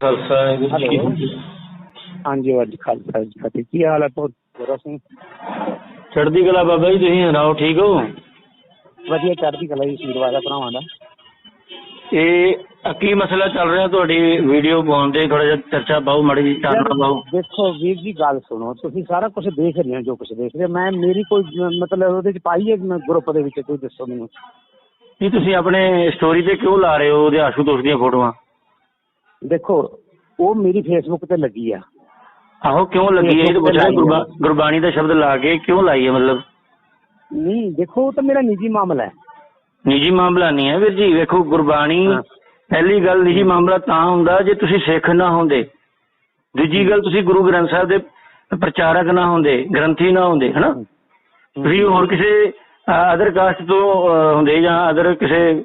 ਖਾਲਸਾ ਜੀ ਕੀ। ਹਾਂਜੀ ਵਾਹਿਗੁਰੂ ਜੀ ਖਾਲਸਾ ਜੀ ਫਤਿਹ। ਕੀ ਹਾਲ ਹੈ ਬਹੁਤ ਗੋਰਾ ਸਿੰਘ। ਚੜ੍ਹਦੀ ਕਲਾ ਬਾਬਾ ਜੀ ਤੁਸੀਂ ਸੁਣਾਓ ਠੀਕ ਹੋ? ਵਧੀਆ ਚੜ੍ਹਦੀ ਕਲਾ ਜੀ ਆਸ਼ੀਰਵਾਦ ਆ ਭਰਾਵਾਂ ਦਾ। ਇਹ ਕੀ ਮਸਲਾ ਚੱਲ ਰਿਹਾ ਤੁਹਾਡੀ ਵੀਡੀਓ ਪਾਉਣ ਦੇ ਥੋੜਾ ਜਿਹਾ ਚਰਚਾ ਪਾਓ ਮਾੜੀ ਜੀ ਚਾਨਣਾ ਪਾਓ। ਦੇਖੋ ਵੀਰ ਜੀ ਗੱਲ ਸੁਣੋ। ਤੁਸੀਂ ਸਾਰਾ ਕੁਝ ਦੇਖ ਰਹੇ ਹੋ ਜੋ ਕੁਝ ਦੇਖ ਰਹੇ ਹੋ। ਮੈਂ ਮੇਰੀ ਕੋਈ ਮਤਲਬ ਉਹਦੇ ਚ ਪਾਈ ਹੈ ਗਰੁੱਪ ਦੇ ਵਿੱਚ? ਕੋਈ ਦੱਸੋ ਮੈਨੂੰ। ਕੀ ਤੁਸੀਂ ਆਪਣੇ ਸਟੋਰੀ ਤੇ ਕਿਉਂ ਲਾ ਰਹੇ ਹੋ ਉਹਦੇ ਆਸ਼ੂਤੋਸ਼ ਦੀਆਂ ਫੋਟੋਆਂ? ਦੇਖੋ ਉਹ ਮੇਰੀ ਫੇਸਬੁੱਕ ਤੇ ਲੱਗੀ ਆ। ਆਹੋ ਕਿਉਂ ਲੱਗੀ ਹੈ ਇਹ ਤਾਂ ਪੁੱਛਿਆ ਗੁਰਬਾ- ਗੁਰਬਾਣੀ ਦਾ ਸ਼ਬਦ ਲਾ ਕੇ ਕਿਉਂ ਲਾਈ ਹੈ ਮਤਲਬ? ਨਹੀਂ ਦੇਖੋ ਉਹ ਤਾਂ ਮੇਰਾ ਨਿੱਜੀ ਮਾਮਲਾ ਹੈ। ਨਿੱਜੀ ਮਾਮਲਾ ਨਹੀਂ ਹੈ ਵੀਰ ਜੀ। ਵੇਖੋ ਗੁਰਬਾਣੀ ਹਾਂ। ਪਹਿਲੀ ਗੱਲ ਨਿੱਜੀ ਮਾਮਲਾ ਤਾਂ ਹੁੰਦਾ ਜੇ ਤੁਸੀਂ ਸਿੱਖ ਨਾ ਹੁੰਦੇ। ਦੂਜੀ ਗੱਲ ਤੁਸੀਂ ਗੁਰੂ ਗ੍ਰੰਥ ਸਾਹਿਬ ਦੇ ਪ੍ਰਚਾਰਕ ਨਾ ਹੁੰਦੇ ਗ੍ਰੰਥੀ ਨਾ ਹੁੰਦੇ ਹਨਾ? ਤੁਸੀਂ ਹੋਰ ਕਿਸੇ ਅਦਰ ਕਾਸਟ ਤੋਂ ਅਹ, ਹੁੰਦੇ ਜਾਂ ਅਦਰ ਕਿਸੇ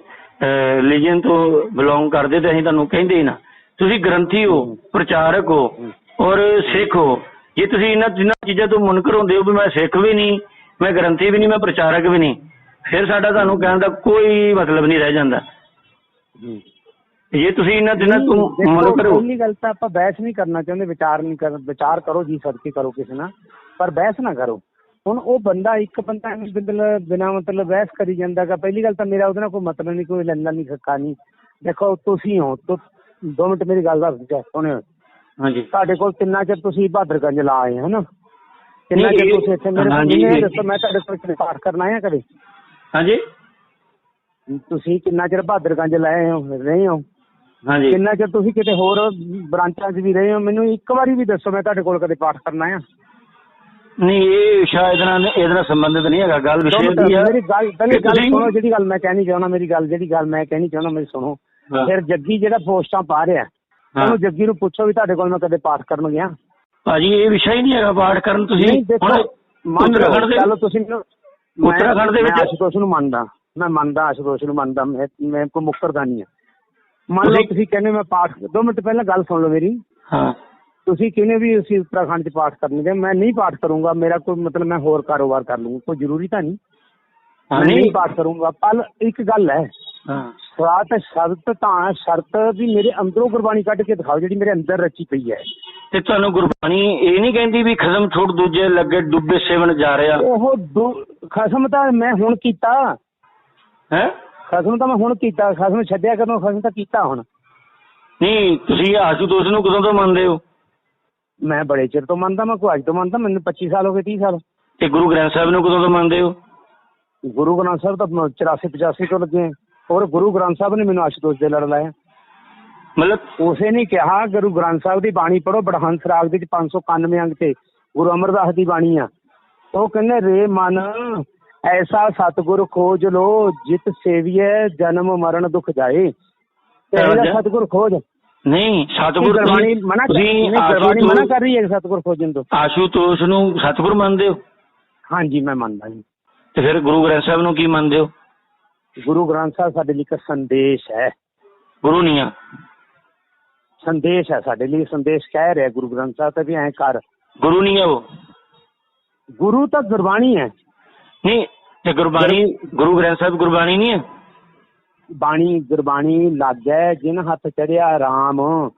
ਰਿਲੀਜੀਅਨ ਤੋਂ ਬਿਲੋਂਗ ਕਰਦੇ ਤੇ ਅਸੀਂ ਤੁਹਾਨੂੰ ਕਹਿੰਦੇ ਹੀ ਨਾ। ਤੁਸੀਂ ਗ੍ਰੰਥੀ ਹੋ ਪ੍ਰਚਾਰਕ ਹੋ ਔਰ ਸਿੱਖ ਹੋ। ਜੇ ਤੁਸੀਂ ਇਹਨਾਂ ਤਿੰਨਾਂ ਚੀਜ਼ਾਂ ਤੋਂ ਮੁਨਕਰ ਹੁੰਦੇ ਹੋ ਵੀ ਮੈਂ ਸਿੱਖ ਵੀ ਨਹੀਂ ਮੈਂ ਗ੍ਰੰਥੀ ਵੀ ਨਹੀਂ ਮੈਂ ਪ੍ਰਚਾਰਕ ਵੀ ਨਹੀਂ ਫਿਰ ਸਾਡਾ ਤੁਹਾਨੂੰ ਕਹਿਣ ਦਾ ਕੋਈ ਮਤਲਬ ਨਹੀਂ ਰਹਿ ਜਾਂਦਾ। ਜੇ। ਤੁਸੀਂ ਇਹਨਾਂ ਤਿੰਨਾਂ ਤੋਂ ਮੁਨਕਰ ਹੋ ਪਹਿਲੀ ਗੱਲ ਤਾਂ ਆਪਾਂ ਬਹਿਸ ਨਹੀਂ ਕਰਨਾ ਚਾਹੁੰਦੇ ਵਿਚਾਰ ਨਹੀਂ ਕਰ ਵਿਚਾਰ ਕਰੋ ਜੀ ਸਦਕੇ ਕਰੋ ਕਿਸੇ ਨਾਲ ਪਰ ਬਹਿਸ ਨਾ ਕਰੋ। ਹੁਣ ਉਹ ਬੰਦਾ ਇੱਕ ਬੰਦਾ ਬਿੰਦਲ ਬਿਨਾ ਮਤਲਬ ਬਹਿਸ ਕਰੀ ਜਾਂਦਾਗਾ ਪਹਿਲੀ ਗੱਲ ਤਾਂ ਮੇਰਾ ਉਹਦੇ ਨਾਲ ਕੋਈ ਮਤਲਬ ਨਹੀਂ ਕੋਈ ਲੈਣਾ ਨਹੀਂ ਖੱਕਾ ਨਹੀਂ। ਦੇਖੋ ਤੁਸੀਂ ਹੋ ਤੋ ਦੋ ਮਿੰਟ ਮੇਰੀ ਗੱਲ ਦੱਸ ਦਿਓ ਸੁਣਿਓ। ਹਾਂਜੀ। ਤੁਹਾਡੇ ਕੋਲ ਕਿੰਨਾ ਚਿਰ ਤੁਸੀਂ ਬਹਾਦਰਗੰਜ ਲਾ ਆਏ ਹੋ ਨਾ ਕਿੰਨਾ ਚਿਰ ਤੁਸੀਂ ਇੱਥੇ ਮੇਰੇ ਇਹ- ਦੱਸੋ ਮੈਂ ਤੁਹਾਡੇ ਕੋਲ ਕਿਤੇ ਪਾਠ ਕਰਨ ਆਇਆ ਕਦੇ? ਹਾਂਜੀ। ਤੁਸੀਂ ਕਿੰਨਾ ਚਿਰ ਬਹਾਦਰਗੰਜ ਲਾਏ ਹੋ ਰਹੇ ਹੋ? ਹਾਂਜੀ। ਕਿੰਨਾ ਚਿਰ ਤੁਸੀਂ ਕਿਤੇ ਹੋਰ ਬ੍ਰਾਂਚਾਂ 'ਚ ਵੀ ਰਹੇ ਹੋ? ਮੈਨੂੰ ਇੱਕ ਵਾਰੀ ਵੀ ਦੱਸੋ ਮੈਂ ਤੁਹਾਡੇ ਕੋਲ ਕਦੇ ਪਾਠ ਕਰਨ ਆਇਆ। ਨਹੀਂ ਇਹ ਸ਼ਾਇਦ ਨਾਲ ਇਹਦੇ ਨਾਲ ਸੰਬੰਧਿਤ ਨਹੀਂ ਹੈਗਾ ਗੱਲ ਵਿਸ਼ੇ ਦੀ ਹੈ। ਮੇਰੀ ਗੱਲ ਪਹਿਲੇ ਗੱਲ ਸੁਣੋ ਜਿਹੜੀ ਗੱਲ ਮੈਂ ਕਹਿਣੀ ਚਾਹੁੰਦਾ ਮੇਰੀ ਗੱਲ ਜਿਹੜੀ ਗੱਲ ਮੈਂ ਕਹਿਣੀ ਚਾਹੁੰਦਾ ਮੇਰੀ ਸੁਣੋ। ਫਿਰ ਜੱਗੀ ਜਿਹੜਾ ਪੋਸਟਾਂ ਪਾ ਰਿਹਾ। ਉਹਨੂੰ ਜੱਗੀ ਨੂੰ ਪੁੱਛੋ ਵੀ ਤੁਹਾਡੇ ਕੋਲ ਮੈਂ ਕਦੇ ਪਾਠ ਕਰਨ ਗਿਆ ਭਾਜੀ ਇਹ ਵਿਸ਼ਾ ਹੀ ਨਹੀਂ ਹੈਗਾ ਪਾਠ ਕਰਨ ਤੁਸੀਂ। ਹੁਣ ਲਓ ਦੇ ਚਲੋ ਤੁਸੀਂ ਉੱਤਰਾਖੰਡ ਦੇ ਵਿੱਚ- ਆਸ਼ੂਤੋਸ਼ ਨੂੰ ਮੰਨਦਾ ਮੈਂ ਮੰਨਦਾ ਆਸ਼ੂਤੋਸ਼ ਨੂੰ ਮੰਨਦਾ ਮੈਂ ਮੈਂ ਕੋਈ ਮੁੱਕਰਦਾ ਨਹੀਂ ਆ ਮੰਨ ਲਓ ਤੁਸੀਂ- ਕਹਿੰਦੇ ਮੈਂ ਪਾਠ ਦੋ ਮਿੰਟ ਪਹਿਲਾਂ ਗੱਲ ਸੁਣ ਲਓ ਮੇਰੀ। ਹਾਂ। ਤੁਸੀਂ ਕਿਨੇ ਵੀ ਅਸੀਂ ਉੱਤਰਾਖੰਡ 'ਚ ਪਾਠ ਕਰਨਗੇ ਮੈਂ ਨਹੀਂ ਪਾਠ ਕਰੂੰਗਾ ਮੇਰਾ ਕੋਈ ਮਤਲਬ ਮੈਂ ਹੋਰ ਕਾਰੋਬਾਰ ਕਰ ਲੂੰਗਾ ਕੋਈ ਜ਼ਰੂਰੀ ਤਾਂ ਨਹੀਂ। ਨਹੀਂ ਨਹੀਂ। ਪਾਠ ਕਰੂੰਗਾ ਪਰ ਇੱਕ ਗੱਲ ਹੈ। ਹਾਂ। ਸਵਾਤ ਸ਼ਰਤ ਤਾਂ ਸ਼ਰਤ ਵੀ ਮੇਰੇ ਅੰਦਰੋਂ ਗੁਰਬਾਣੀ ਕੱਢ ਕੇ ਦਿਖਾਓ ਜਿਹੜੀ ਮੇਰੇ ਅੰਦਰ ਰਚੀ ਪਈ ਹੈ। ਤੇ ਤੁਹਾਨੂੰ ਗੁਰਬਾਣੀ ਇਹ ਨਹੀਂ ਕਹਿੰਦੀ ਵੀ ਖਸਮ ਛੋੜ ਦੂਜੇ ਲੱਗੇ ਡੁੱਬੇ ਸੇਵਨ ਜਾ ਰਿਹਾ? ਉਹ ਖਸਮ ਤਾਂ ਮੈਂ ਹੁਣ ਕੀਤਾ। ਹੈ? ਖਸਮ ਤਾਂ ਮੈਂ ਹੁਣ ਕੀਤਾ ਖਸਮ ਛੱਡਿਆ ਕਦੋਂ ਖਸਮ ਤਾਂ ਕੀਤਾ ਹੁਣ। ਨਹੀਂ ਤੁਸੀਂ ਆਸ਼ੂਤੋਸ਼ ਨੂੰ ਕਦੋਂ ਤੋਂ ਮੰਨਦੇ ਹੋ? ਮੈਂ ਬੜੇ ਚਿਰ ਤੋਂ ਮੰਨਦਾ ਮੈਂ ਕੋਈ ਅੱਜ ਤੋਂ ਮੰਨਦਾ ਮੈਨੂੰ 25 ਸਾਲ ਹੋ ਗਏ 30 ਸਾਲ। ਤੇ ਗੁਰੂ ਗ੍ਰੰਥ ਸਾਹਿਬ ਨੂੰ ਕਦੋਂ ਤੋਂ ਮੰਨਦੇ ਹੋ? ਗੁਰੂ ਗ੍ਰੰਥ ਸਾਹਿਬ ਤਾਂ 84 85 ਤੋਂ ਲੱਗੇ। ਔਰ ਗੁਰੂ ਗ੍ਰੰਥ ਸਾਹਿਬ ਨੇ ਮੈਨੂੰ ਆਸ਼ੂਤੋਸ਼ ਦੇ ਲੜ ਲਾਇਆ। ਮਤਲਬ ਉਸੇ ਨੇ ਕਿਹਾ ਗੁਰੂ ਗ੍ਰੰਥ ਸਾਹਿਬ ਦੀ ਬਾਣੀ ਪੜੋ ਬੜਹੰਸ ਰਾਗ ਦੇ ਵਿੱਚ 591 ਅੰਗ ਤੇ ਗੁਰੂ ਅਮਰਦਾਸ ਦੀ ਬਾਣੀ ਆ। ਉਹ ਕਹਿੰਦੇ ਰੇ ਮਨ ਐਸਾ ਸਤਿਗੁਰ ਖੋਜ ਲੋ ਜਿਤ ਸੇਵੀਐ ਜਨਮ ਮਰਨ ਦੁਖ ਜਾਏ। ਤੇ। ਸਤਿਗੁਰ ਖੋਜ। ਨਹੀਂ ਸਤਿਗੁਰ ਤੁਸੀਂ ਮਨਾ ਕਰ ਤੁਸੀਂ ਨਹੀਂ, ਗੁਰਬਾਣੀ ਮਨਾ ਕਰ ਰਹੀ ਹੈ ਸਤਿਗੁਰ ਖੋਜਣ ਤੋਂ। ਆਸ਼ੂਤੋਸ਼ ਨੂੰ ਸਤਿਗੁਰ ਮੰਨਦੇ ਹੋ? ਹਾਂਜੀ ਮੈਂ ਮੰਨਦਾ ਜੀ। ਤੇ ਫਿਰ ਗੁਰੂ ਗ੍ਰੰਥ ਸਾਹਿਬ ਨੂੰ ਕੀ ਮੰਨਦੇ ਹੋ? ਗੁਰੂ ਗ੍ਰੰਥ ਸਾਹਿਬ ਸਾਡੇ ਲਈ ਇੱਕ ਸੰਦੇਸ਼ ਹੈ। ਗੁਰੂ ਨਹੀਂ ਆ ਸੰਦੇਸ਼ ਹੈ ਸਾਡੇ ਲਈ ਸੰਦੇਸ਼ ਕਹਿ ਰਿਹਾ ਗੁਰੂ ਗ੍ਰੰਥ ਸਾਹਿਬ ਤੇ ਵੀ ਐਂ ਕਰ। ਗੁਰੂ ਨਹੀਂ ਹੈ ਉਹ। ਗੁਰੂ ਤਾਂ ਗੁਰਬਾਣੀ ਹੈ। ਨਹੀਂ ਤੇ ਗੁਰਬਾਣੀ ਗੁਰੂ ਗ੍ਰੰਥ ਸਾਹਿਬ ਗੁਰਬਾਣੀ ਨਹੀਂ ਹੈ? ਬਾਣੀ ਗੁਰਬਾਣੀ ਲਾਗੈ ਜਿਨ ਹੱਥ ਚੜਿਆ ਰਾਮ।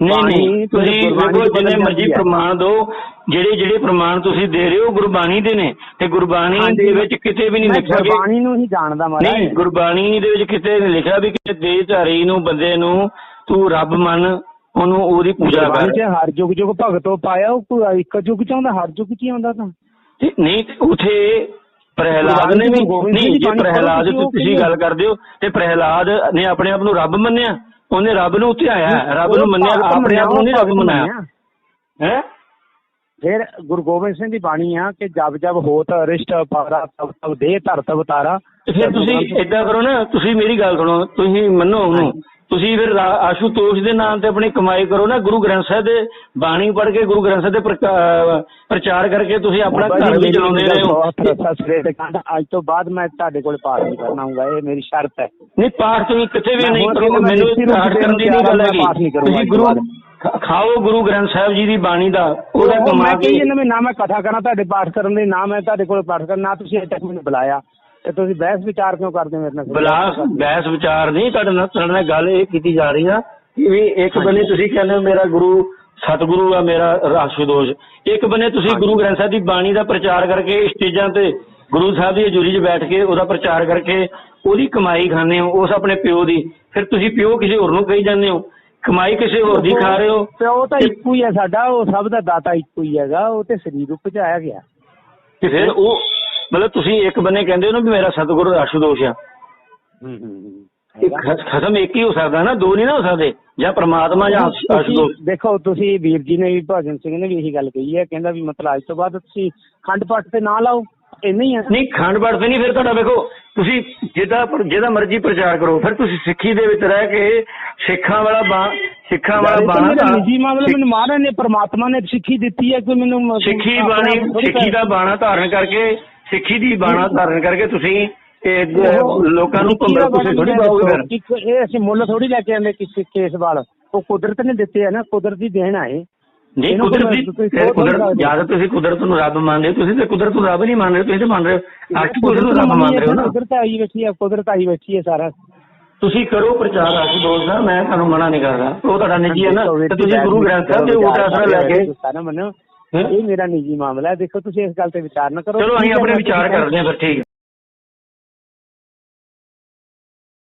ਨਹੀਂ ਨਹੀਂ ਤੁਸੀਂ ਗੁਰਬਾਣੀ ਜਿੰਨੇ ਮਰਜ਼ੀ। ਪ੍ਰਮਾਣ ਦਿਓ ਜਿਹੜੇ ਜਿਹੜੇ ਪ੍ਰਮਾਣ ਤੁਸੀਂ ਦੇ ਰਹੇ ਹੋ ਗੁਰਬਾਣੀ ਦੇ ਨੇ ਤੇ ਗੁਰਬਾਣੀ। ਦੇ ਵਿੱਚ ਕਿਤੇ ਵੀ ਨਹੀਂ ਲਿਖਿਆ ਕਿ ਗੁਰਬਾਣੀ ਨੂੰ ਹੀ ਜਾਣਦਾ ਮਹਾਰਾਜ ਨਹੀਂ ਗੁਰਬਾਣੀ ਦੇ ਵਿੱਚ ਕਿਤੇ ਨਹੀਂ ਲਿਖਿਆ ਵੀ ਕਿਸੇ ਦੇਹਧਾਰੀ ਨੂੰ ਬੰਦੇ ਨੂੰ ਤੂੰ ਰੱਬ ਮੰਨ ਉਹਨੂੰ ਉਹਦੀ ਪੂਜਾ ਕਰ ਹਰ ਯੁਗ ਯੁਗ ਭਗਤੋ ਪਾਇਆ ਉਹ ਕੋਈ ਇੱਕ ਯੁਗ ਚ ਆਉਂਦਾ ਹਰ ਯੁਗ ਚ ਹੀ ਆਉਂਦਾ ਤਾਂ ਤੇ ਨਹੀਂ ਤੇ ਉਥੇ ਪ੍ਰਹਿਲਾਦ ਨੇ ਵੀ ਨਹੀਂ ਜੇ ਪ੍ਰਹਿਲਾਦ ਤੁਸੀਂ? ਗੱਲ ਕਰਦੇ ਹੋ ਤੇ ਪ੍ਰਹਿਲਾਦ ਨੇ ਆਪਣੇ ਆਪ ਨੂੰ ਰੱਬ ਮੰਨਿਆ ਉਹਨੇ ਰੱਬ ਨੂੰ ਧਿਆਇਆ ਰੱਬ ਨੂੰ ਮੰਨਿਆ ਆਪਣੇ ਆਪ ਨੂੰ ਨਹੀਂ ਰੱਬ ਮੰਨਿਆ। ਹੈ? ਫਿਰ ਗੁਰੂ ਗੋਬਿੰਦ ਸਿੰਘ ਦੀ ਬਾਣੀ ਆ ਕਿ ਜਬ ਜਬ ਹੋਤ ਅਰਿਸ਼ਟ ਪਾਰਾ ਤਬ ਤਬ ਦੇ ਧਰਤ ਅਵਤਾਰਾ। ਫਿਰ ਤੁਸੀਂ ਏਦਾਂ ਕਰੋ ਨਾ ਤੁਸੀਂ ਮੇਰੀ ਗੱਲ ਸੁਣੋ ਤੁਸੀਂ ਮੰਨੋ ਉਹਨੂੰ। ਤੁਸੀਂ ਫਿਰ ਰਾ- ਆਸ਼ੂਤੋਸ਼ ਦੇ ਨਾਮ ਤੇ ਆਪਣੀ ਕਮਾਈ ਕਰੋ ਨਾ ਗੁਰੂ ਗ੍ਰੰਥ ਸਾਹਿਬ ਦੇ ਬਾਣੀ ਪੜ੍ਹ ਕੇ ਗੁਰੂ ਗ੍ਰੰਥ ਸਾਹਿਬ ਦੇ ਪ੍ਰਚਾਰ ਕਰਕੇ ਤੁਸੀਂ ਆਪਣਾ ਬਾਬਾ ਜੀ, ਘਰ ਵੀ ਮੇਰੀ ਚਲਾਉਂਦੇ ਰਹੇ ਹੋ। ਬਹੁਤ ਸਿਰੇ ਅੱਜ ਤੋਂ ਬਾਅਦ ਮੈਂ ਤੁਹਾਡੇ ਕੋਲ ਪਾਠ ਨਹੀਂ ਕਰਨਾ ਆਉਂਗਾ ਇਹ ਮੇਰੀ ਸ਼ਰਤ ਹੈ। ਨਹੀਂ ਪਾਠ ਤੁਸੀਂ ਕਿਤੇ ਵੀ ਮੈਂ ਨਹੀਂ ਹੁਣ ਕਰੋ ਮੈਨੂੰ ਰੂਪ ਪਾਠ ਦੇ ਕਰਨ ਦੀ ਨਹੀਂ ਗੱਲ ਹੈਗੀ। ਪਾਠ ਨਹੀਂ ਕਰੂੰਗਾ ਤੁਸੀਂ ਅੱਜ ਗੁਰੂ ਤੋਂ ਬਾਅਦ। ਖਾ- ਖਾਓ ਗੁਰੂ ਗ੍ਰੰਥ ਸਾਹਿਬ ਜੀ ਦੀ ਬਾਣੀ ਦਾ ਉਹਦਾ ਉਹ ਕਮਾ ਮੈਂ ਕੇ ਕਹੀ ਮੈਂ ਨਾ ਮੈਂ ਕਥਾ ਕਰਾਂ ਤੁਹਾਡੇ ਪਾਠ ਕਰਨ ਲਈ ਨਾ ਮੈਂ ਤੁਹਾਡੇ ਕੋਲ ਪਾਠ ਕਰਨਾ ਨਾ ਤੁਸੀਂ ਅਜੇ ਤੱਕ ਮੈਨੂੰ ਬੁਲਾਇਆ। ਤੇ ਤੁਸੀਂ ਬਹਿਸ ਵਿਚਾਰ ਕਿਉਂ ਕਰਦੇ ਮੇਰੇ ਨਾਲ? ਬਲਾਸ ਬਹਿਸ ਵਿਚਾਰ ਨਹੀਂ ਤੁਹਾਡੇ ਨਾਲ ਤੁਹਾਡੇ ਨਾਲ ਗੱਲ ਇਹ ਕੀਤੀ ਜਾ ਰਹੀ ਆ ਵੀ ਇੱਕ ਬੰਨੇ ਤੁਸੀਂ ਕਹਿੰਦੇ ਹੋ ਮੇਰਾ ਗੁਰੂ ਸਤਿਗੁਰੂ ਆ ਮੇਰਾ ਰਾਸ਼ੂਦੋਸ਼। ਇੱਕ ਬੰਨੇ ਤੁਸੀਂ। ਗੁਰੂ ਗ੍ਰੰਥ ਸਾਹਿਬ ਦੀ ਬਾਣੀ ਦਾ ਪ੍ਰਚਾਰ ਕਰਕੇ ਸਟੇਜਾਂ ਤੇ ਗੁਰੂ ਸਾਹਿਬ ਦੀ ਹਜ਼ੂਰੀ 'ਚ ਬੈਠ ਕੇ ਉਹਦਾ ਪ੍ਰਚਾਰ ਕਰਕੇ ਉਹਦੀ ਕਮਾਈ ਖਾਂਦੇ ਹੋ ਉਸ ਆਪਣੇ ਪਿਓ ਦੀ। ਫਿਰ ਤੁਸੀਂ ਪਿਓ ਕਿਸੇ ਹੋਰ ਨੂੰ ਕਹੀ ਜਾਂਦੇ ਹੋ? ਕਮਾਈ ਕਿਸੇ ਹੋਰ ਦੀ ਖਾ ਰਹੇ ਹੋ? ਪਿਓ ਤਾਂ ਇੱਕੋ ਹੀ ਹੈ ਸਾਡਾ ਉਹ ਸਭ ਦਾ ਦਾਤਾ ਇੱਕੋ ਹੀ ਹੈਗਾ ਉਹ ਤੇ ਸਰੀਰ ਰੂਪ ਚ ਆਇਆ ਗਿਆ। ਤੇ ਫਿਰ ਉਹ ਮਤਲਬ ਤੁਸੀਂ ਇੱਕ ਬੰਨੇ ਕਹਿੰਦੇ ਹੋ ਨਾ ਵੀ ਮੇਰਾ ਸਤਿਗੁਰੂ ਆ। ਹੂੰ ਹੂੰ ਇਹ ਖ- ਖਤਮ ਇੱਕ ਹੀ ਹੋ ਸਕਦਾ ਨਾ ਦੋ ਨਹੀਂ ਨਾ ਹੋ ਸਕਦੇ ਜਾਂ ਪ੍ਰਮਾਤਮਾ ਜਾਂ ਆਸ਼ੂਦੋਸ਼ ਤੁਸੀਂ ਦੇਖੋ ਤੁਸੀਂ ਵੀਰ ਜੀ ਨੇ ਵੀ ਭਗਤ ਸਿੰਘ ਨੇ ਵੀ ਇਹੀ ਗੱਲ ਕਹੀ ਹੈ ਕਹਿੰਦਾ ਵੀ ਮਤਲਬ ਅੱਜ ਤੋਂ ਬਾਅਦ ਤੁਸੀਂ ਖੰਡ ਪਾਠ ਤੇ ਨਾ ਲਾਓ ਇੰਨਾ ਹੀ ਹੈ ਨਹੀਂ ਖੰਡ ਪਾਠ ਤੇ ਨਹੀਂ ਫਿਰ ਤੁਹਾਡਾ ਵੇਖੋ ਤੁਸੀਂ ਜਿਹਦਾ ਜਿਹਦਾ ਮਰਜ਼ੀ ਪ੍ਰਚਾਰ ਕਰੋ ਫਿਰ ਤੁਸੀਂ ਸਿੱਖੀ ਦੇ ਵਿੱਚ ਰਹਿ ਕੇ ਸਿੱਖਾਂ ਵਾਲਾ ਬਾ ਸਿੱਖਾਂ ਵਾਲਾ ਬਾਣਾ ਧਾਰਨ- ਨਿੱਜੀ ਮਾਮਲਾ ਮੈਨੂੰ ਮਹਾਰਾਜ ਨੇ ਪ੍ਰਮਾਤਮਾ ਨੇ ਸਿੱਖੀ ਦਿੱਤੀ ਹੈ ਕਿ ਮੈਨੂੰ ਸਿੱਖੀ ਬਾਣੀ ਸਿੱਖੀ ਦਾ ਬਾਣਾ ਧਾਰਨ ਕਰਕੇ ਸਿੱਖੀ ਦੀ ਬਾਣਾ ਧਾਰਨ ਕਰਕੇ ਤੁਸੀਂ ਇਹ ਲੋਕਾਂ ਨੂੰ ਦਾ ਭੰਬਲ ਤੁਸੀਂ ਥੋੜੀ ਪਾਓਗੇ ਫਿਰ। ਇਹ ਅਸੀਂ ਮੁੱਲ ਥੋੜੀ ਲੈ ਕੇ ਆਂਦੇ ਕਿਸੇ ਕੇਸ ਵਾਲ। ਉਹ ਕੁਦਰਤ ਨੇ ਦਿੱਤੇ ਆ ਨਾ ਕੁਦਰਤੀ ਦੇਣ ਆਏ ਨਹੀਂ ਕੁਦਰਤ ਦੀ ਕੁਦਰਤ ਜ਼ਿਆਦਾ ਤੁਸੀਂ ਕੁਦਰਤ ਨੂੰ ਰੱਬ ਮੰਨਦੇ ਤੁਸੀਂ ਤੇ ਕੁਦਰਤ ਨੂੰ ਰੱਬ ਨਹੀਂ ਮੰਨ ਰਹੇ ਤੁਸੀਂ ਤੇ ਮੰਨ ਰਹੇ ਹੋ ਅੱਜ ਕੁਦਰਤ ਨੂੰ ਰੱਬ ਮੰਨ ਰਹੇ ਹੋ ਨਾ। ਕੁਦਰਤ ਆਈ ਬੈਠੀ ਹੈ ਕੁਦਰਤ ਆਈ ਬੈਠੀ ਹੈ ਸਾਰਾ। ਤੁਸੀਂ ਕਰੋ ਪ੍ਰਚਾਰ ਆਸ਼ੂ ਦੋਸਤ ਦਾ ਮੈਂ ਤੁਹਾਨੂੰ ਮਨਾ ਨਹੀਂ ਕਰਦਾ। ਉਹ ਤੁਹਾਡਾ ਨਿੱਜੀ ਹੈ ਨਾ ਤੇ ਤੁਸੀਂ ਗੁਰੂ ਗ੍ਰੰਥ ਸਾਹਿਬ ਦੇ ਓਟ ਆਸਰਾ ਲੈ ਕੇ? ਇਹ ਮੇਰਾ ਨਿੱਜੀ ਮਾਮਲਾ ਹੈ। ਦੇਖੋ ਤੁਸੀਂ ਇਸ ਗੱਲ ਤੇ ਵਿਚਾਰ ਨਾ ਕਰੋ। ਚਲੋ ਅਸੀਂ ਆਪਣੇ ਵਿਚਾਰ ਕਰਦੇ ਹਾਂ ਫਿਰ ਠੀਕ